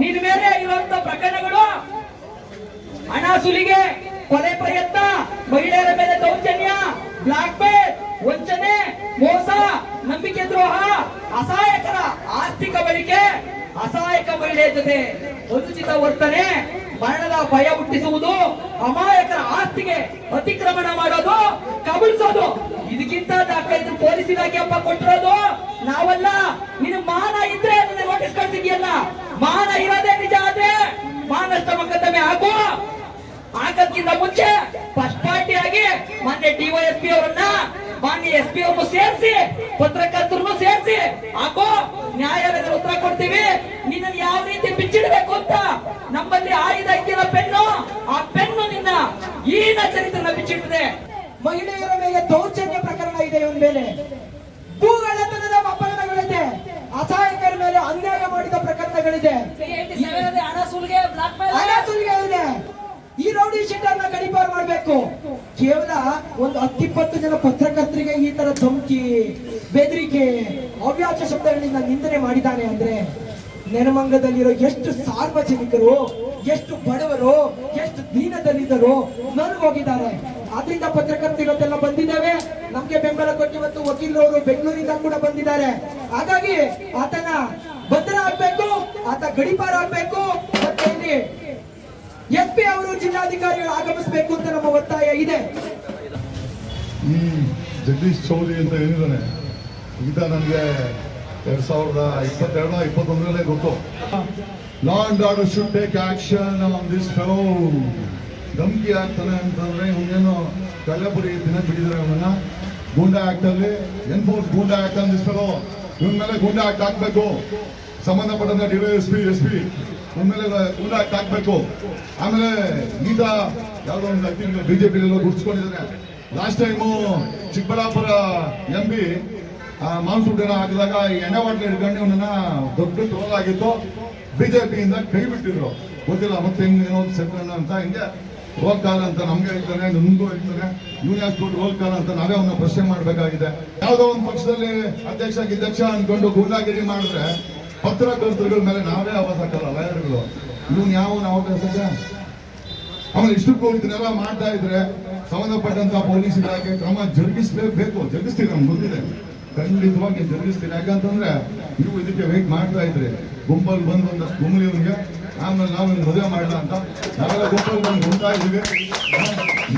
ನಿನ್ ಮೇಲೆ ಇರುವಂತ ಪ್ರಕರಣಗಳು, ಹಣ ಸುಲಿಗೆ, ಕೊಲೆ ಪ್ರಯತ್ನ, ಮಹಿಳೆಯರ ಮೇಲೆ ದೌರ್ಜನ್ಯ, ಬ್ಲಾಕ್ ಮೇಲ್, ವಂಚನೆ, ಮೋಸ, ನಂಬಿಕೆ ದ್ರೋಹ, ಅಸಹಾಯಕರ ಆಸ್ತಿಕ ಬಳಿಕೆ, ಅಸಹಾಯಕ ಮಹಿಳೆಯ ಜೊತೆ ಅನುಚಿತ ವರ್ತನೆ, ಮರಣದ ಭಯ ಹುಟ್ಟಿಸುವುದು, ಅಮಾಯಕರ ಆಸ್ತಿಗೆ ಅತಿಕ್ರಮಣ ಮಾಡೋದು, ಕಬಳಿಸೋದು. ಇದಕ್ಕಿಂತ ದಾಖಲೆ ಪೊಲೀಸ್ ಇಲಾಖೆ ಹಬ್ಬ ಕೊಟ್ಟಿರೋದು. ನಾವಲ್ಲ ಮಾನಷ್ಟ ಮೊಕದ್ದಮೆ ಹಾಕುವ ಹಾಕದ್ಕಿಂತ ಮುಂಚೆ ಫಸ್ಟ್ ಪಾರ್ಟಿ ಆಗಿ ಮಾನ್ಯ ಡಿವೈಎಸ್ಪಿ ಅವರನ್ನ ಮಾನ್ಯ ಎಸ್ ಪಿ ಅವ್ರನ್ನು ಸೇರಿಸಿ, ಪತ್ರಕರ್ತರನ್ನು ಸೇರಿಸಿ ಹಾಕೋ. ನ್ಯಾಯಾಲಯದ ಉತ್ತರ ಕೊಡ್ತೀವಿ. ನಿನ್ನ ಯಾವ ರೀತಿ ಬಿಚ್ಚಿಡಬೇಕು ಅಂತ ನಮ್ಮಲ್ಲಿ ಆಯ್ದ ಇದ್ದಿರೋ ಪೆನ್ನು, ಆ ಪೆನ್ನು ನಿನ್ನ ಈನ ಚರಿತ್ರನ ಬಿಚ್ಚಿಟ್ಟಿದೆ. ಮಹಿಳೆಯರ ಮೇಲೆ ದೌರ್ಜನ್ಯ ಪ್ರಕರಣ ಇದೆ ಇವನ ಮೇಲೆ. ಅಪರಾಧಗಳಿದೆ ಅಸಹಾಯಕರ ಮೇಲೆ ಅನ್ಯಾಯ ಮಾಡಿದ ಪ್ರಕರಣಗಳಿದೆ. ಹಣ ಸುಲಿಗೆ ಇದೆ. ಈ ರೌಡಿ ಶೀಟರ್ನ ಗಡಿಪಾರು ಮಾಡಬೇಕು. ಕೇವಲ ಒಂದು ಹತ್ತಿಪ್ಪತ್ತು ಜನ ಪತ್ರಕರ್ತರಿಗೆ ಈ ತರ ಧಮಕಿ ಬೆದರಿಕೆ ಅವ್ಯಾಚ ಶಬ್ದಗಳಿಂದ ನಿಂದನೆ ಮಾಡಿದ್ದಾನೆ ಅಂದ್ರೆ ನೆರಮಂಗದಲ್ಲಿರೋ ಎಷ್ಟು ಸಾರ್ವಜನಿಕರು ಎಷ್ಟು ಬಡವರು ಎಷ್ಟು ದೀನದಲ್ಲಿದ್ದರು ಹೋಗಿದ್ದಾರೆ ಆದ್ರಿಂದ ಪತ್ರಕರ್ತರು ಇವತ್ತೆಲ್ಲ ಬಂದಿದ್ದೇವೆ. ನಮ್ಗೆ ಬೆಂಬಲ ಕೊಟ್ಟು ಇವತ್ತು ವಕೀಲರು ಬೆಂಗಳೂರಿಂದ ಕೂಡ ಬಂದಿದ್ದಾರೆ. ಹಾಗಾಗಿ ಆತನ ಭದ್ರ ಆಗ್ಬೇಕು, ಆತ ಗಡಿಪಾರ ಆಗ್ಬೇಕು. ಮತ್ತೆ ಇಲ್ಲಿ ಎಸ್ ಪಿ ಅವರು ಜಿಲ್ಲಾಧಿಕಾರಿಗಳು ಆಗಮಿಸಬೇಕು ಅಂತ ನಮ್ಮ ಒತ್ತಾಯ ಇದೆ. ಈ ಜಗದೀಶ್ ಚೌಧರಿ ಅಂತ ಏನಿದ್ದಾನೆ ಈತ ನನಗೆ ಎರಡ್ ಸಾವಿರದ ಇಪ್ಪತ್ತೆರಡು ಇಪ್ಪತ್ತೊಂದರಲ್ಲೇ ಗೊತ್ತು. Law and order should take action on this fellow ಧಮಕಿ ಆಗ್ತಾನೆ ಅಂತಂದ್ರೆ ಇವನೇನು ಕಳ್ಳಪುರಿ ದಿನ ಬಿಟ್ಟಿದ್ದಾರೆ ಅವನನ್ನ. ಗೂಂಡಾ ಆಕ್ಟ್ ಅಲ್ಲಿ ಎನ್ಫೋರ್ಸ್ ಗೂಂಡಾ ಆಕ್ಟ್ ಅಂದಿಸ್ತಾರೋ ಇವನ್ ಮೇಲೆ ಗೂಂಡಾ ಆಕ್ಟ್ ಹಾಕ್ಬೇಕು. ಸಂಬಂಧಪಟ್ಟಂತ D S P S P ಮೇಲೆ ಗೂಂಡಾ ಆಕ್ಟ್ ಹಾಕ್ಬೇಕು. ಆಮೇಲೆ ಈತ ಯಾವ್ದೋ ಒಂದು I think BJP ಗುರ್ಸ್ಕೊಂಡಿದ್ದಾನೆ last time Chikkaballapur M P monsoon ಹಾಕಿದಾಗ ಎಣ್ಣೆ ಬಾಟ್ಲಿ ಹಿಡ್ಕೊಂಡು ಇವನನ್ನ ದೊಡ್ಡ ಟ್ರೋಲ್ ಆಗಿತ್ತು. ಬಿಜೆಪಿಯಿಂದ ಕೈ ಬಿಟ್ಟಿದ್ರು. ಗೊತ್ತಿಲ್ಲ, ಮತ್ತೆ ಹಿಂಗ್ ಏನೋ ಸೆಟ್ರನ್ನ ಅಂತ ಹಿಂಗೆ ಕಾಲ್ ಅಂತ ನಮ್ಗೆ ಹೇಳ್ತಾನೆ ನಿಮ್ಗೂ ಹೇಳ್ತಾನೆ ಇವ್ನು ಯಾಕೆ ರೋಲ್ ಹೋಗ್ತಾರ ಅಂತ ನಾವೇ ಅವನ್ನ ಪ್ರಶ್ನೆ ಮಾಡ್ಬೇಕಾಗಿದೆ. ಯಾವ್ದೋ ಒಂದು ಪಕ್ಷದಲ್ಲಿ ಅಧ್ಯಕ್ಷ, ಗಿಧ್ಯಕ್ಷ ಅನ್ಕೊಂಡು ಗೂಂಡಾಗಿರಿ ಮಾಡಿದ್ರೆ ಪತ್ರಕರ್ತರುಗಳ ಮೇಲೆ ನಾವೇ ಆವಾಸ ಹಾಕಲ್ಲ, ಲಾಯರ್ಗಳು. ಇವ್ನು ಯಾವ ನಾವು ಆಮೇಲೆ ಇಷ್ಟಕ್ಕೂ ಇದನ್ನೆಲ್ಲ ಮಾಡ್ತಾ ಇದ್ರೆ ಸಂಬಂಧಪಟ್ಟಂತ ಪೊಲೀಸ್ ಇಲಾಖೆ ಕ್ರಮ ಜರುಗಿಸಲೇಬೇಕು ಜರುಗಿಸ್ತೀವಿ ನಮ್ಗೆ ಗೊತ್ತಿದೆ. ಖಂಡಿತವಾಗಿ ಜರುಗಿಸ್ತೀನಿ ಯಾಕಂತಂದ್ರೆ ನೀವು ಇದಕ್ಕೆ ವೇಟ್ ಮಾಡ್ತಾ ಇದ್ರಿ ಗುಂಪಲ್ಲಿ ಬಂದು ಒಂದಷ್ಟು ಗುಂಬಲಿವ್ರಿಗೆ ಆಮೇಲೆ ನಾವು ಮದುವೆ ಮಾಡಲ್ಲ ಅಂತ. ನಾವೆಲ್ಲ ಗುಂಪಲ್ಲಿ ಬಂದು ಗುಂತಾ ಇದೀವಿ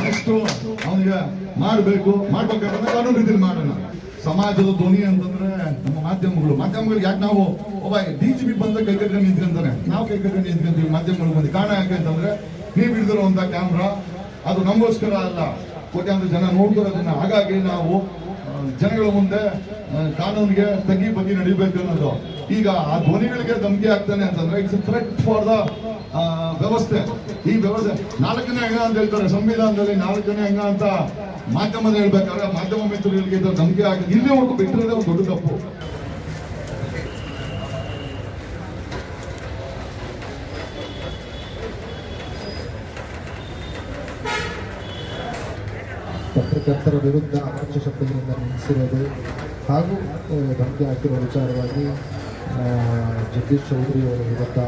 ನೆಕ್ಸ್ಟ್ ಅವನಿಗೆ ಮಾಡಬೇಕು ಮಾಡ್ಬೇಕಂದ್ರೆ ಕಾನೂನು ರೀತಿಯಲ್ಲಿ ಮಾಡೋಣ. ಸಮಾಜದ ಧ್ವನಿ ಅಂತಂದ್ರೆ ನಮ್ಮ ಮಾಧ್ಯಮಗಳು. ಮಾಧ್ಯಮಗಳಿಗೆ ಯಾಕೆ ನಾವು, ಒಬ್ಬ ಡಿ ಜಿ ಪಿ ಬಂದ ಕೈ ಕಟ್ಕೊಂಡು ಅಂತಾನೆ. ನಾವು ಕೈ ನಿಂತ್ಕೊಂತೀವಿ ಮಾಧ್ಯಮಗಳು ಬಂದು. ಕಾರಣ ಯಾಕೆ ಅಂತಂದ್ರೆ ನೀವು ಹಿಡಿದಿರುವಂತ ಕ್ಯಾಮ್ರಾ ಅದು ನಮಗೋಸ್ಕರ ಅಲ್ಲ. ಕೋಟ್ಯಾಂತರ ಜನ ನೋಡ್ತಿರೋದನ್ನ. ಹಾಗಾಗಿ ನಾವು ಜನಗಳ ಮುಂದೆ ಕಾನೂನಿಗೆ ತಗ್ಗಿ ಬಗ್ಗೆ ನಡಿಬೇಕು ಅನ್ನೋದು. ಈಗ ಆ ಧ್ವನಿಗಳಿಗೆ ಧಮಕಿ ಆಗ್ತಾನೆ ಅಂತಂದ್ರೆ ಇಟ್ಸ್ ಥ್ರೆಟ್ ಫಾರ್ ದ ವ್ಯವಸ್ಥೆ. ಈ ವ್ಯವಸ್ಥೆ, ನಾಲ್ಕನೇ ಅಂಗ ಅಂತ ಹೇಳ್ತಾರೆ, ಸಂವಿಧಾನದಲ್ಲಿ ನಾಲ್ಕನೇ ಅಂಗ ಅಂತ ಮಾಧ್ಯಮದ ಹೇಳ್ಬೇಕಾದ್ರೆ, ಮಾಧ್ಯಮ ಮಿತ್ರಗಳಿಗೆ ಧಮಕಿ ಆಗಿ ಒಂದು ಬಿಟ್ಟಿರೋದೇ ಒಂದು ದೊಡ್ಡ ತಪ್ಪು. ಪತ್ರಕರ್ತರ ವಿರುದ್ಧ ಅಪಕ್ಷ ಶಬ್ದಗಳಿಂದ ನಿಲ್ಲಿಸಿರೋದು ಹಾಗೂ ಧಮಕಿ ಹಾಕಿರೋ ವಿಚಾರವಾಗಿ ಜಗದೀಶ್ ಚೌಧರಿ ಅವರ ವಿರುದ್ಧ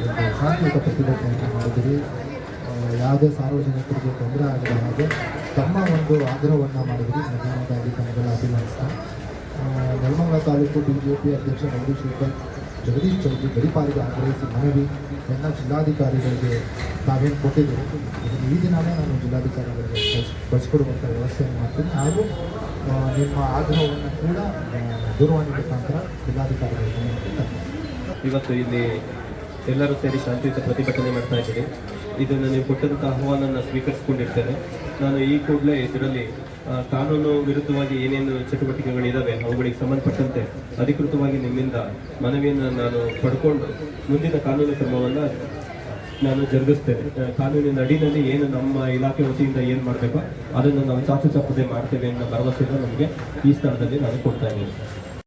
ಒಂದು ಶಾಂತಿಯುತ ಪ್ರತಿಭಟನೆಯನ್ನು ಮಾಡಿದ್ದೀವಿ ಯಾವುದೇ ಸಾರ್ವಜನಿಕರಿಗೆ ತೊಂದರೆ ಆಗದ ಹಾಗೆ ತಮ್ಮ ಒಂದು ಆಗ್ರಹವನ್ನು ಮಾಡಿದ್ರಿ ಮೊದಲನೇದಾಗಿ ತಮಗೆಲ್ಲ ಅಭಿನಂದಿಸ್ತಾ ನೆಲಮಂಗಲ ತಾಲೂಕು ಪಿ ಅಧ್ಯಕ್ಷ ನಂದೀಶ್ ಜಗದೀಶ್ ಚೌಧರಿ ಗಡಿಪಾರಿಗೆ ಆಗ್ರಹಿಸಿ ಮನವಿ, ಎಲ್ಲ ಜಿಲ್ಲಾಧಿಕಾರಿಗಳಿಗೆ ತಾವೇನು ಕೊಟ್ಟಿದ್ದೀವಿ ಈ ದಿನವೇ ನಾನು ಜಿಲ್ಲಾಧಿಕಾರಿಗಳಿಗೆ ಕಳ್ಸಿ ಕಳಿಸ್ಕೊಡುವಂಥ ವ್ಯವಸ್ಥೆಯನ್ನು ಮಾಡ್ತೀನಿ. ಹಾಗೂ ನಿಮ್ಮ ಆಗ್ರಹವನ್ನು ಕೂಡ ದೂರವಾಣಿ ಮುಖಾಂತರ ಜಿಲ್ಲಾಧಿಕಾರಿಗಳಿಗೆ. ಇವತ್ತು ಇಲ್ಲಿ ಎಲ್ಲರೂ ಸೇರಿ ಶಾಂತಿಯುತ ಪ್ರತಿಭಟನೆ ಮಾಡ್ತಾ ಇದ್ದೀನಿ ಇದನ್ನು ನೀವು ಕೊಟ್ಟಂತಹ ಆಹ್ವಾನನ ಸ್ವೀಕರಿಸಿಕೊಂಡಿರ್ತೇನೆ. ನಾನು ಈ ಕೂಡಲೇ ಇದರಲ್ಲಿ ಕಾನೂನು ವಿರುದ್ಧವಾಗಿ ಏನೇನು ಚಟುವಟಿಕೆಗಳಿದ್ದಾವೆ ಅವುಗಳಿಗೆ ಸಂಬಂಧಪಟ್ಟಂತೆ ಅಧಿಕೃತವಾಗಿ ನಿಮ್ಮಿಂದ ಮನವಿಯನ್ನು ನಾನು ಪಡ್ಕೊಂಡು ಮುಂದಿನ ಕಾನೂನು ಕ್ರಮವನ್ನು ನಾನು ಜರುಗಿಸ್ತೇನೆ. ಕಾನೂನಿನ ಅಡಿನಲ್ಲಿ ಏನು ನಮ್ಮ ಇಲಾಖೆ ವತಿಯಿಂದ ಏನು ಮಾಡಬೇಕೋ ಅದನ್ನು ನಾವು ಚಾಚು ಚಪ್ಪದೆ ಮಾಡ್ತೇವೆ ಅನ್ನೋ ಭರವಸೆಯನ್ನು ನಮಗೆ ಈ ಸ್ಥಳದಲ್ಲಿ ನಾನು ಕೊಡ್ತಾ ಇದ್ದೀನಿ.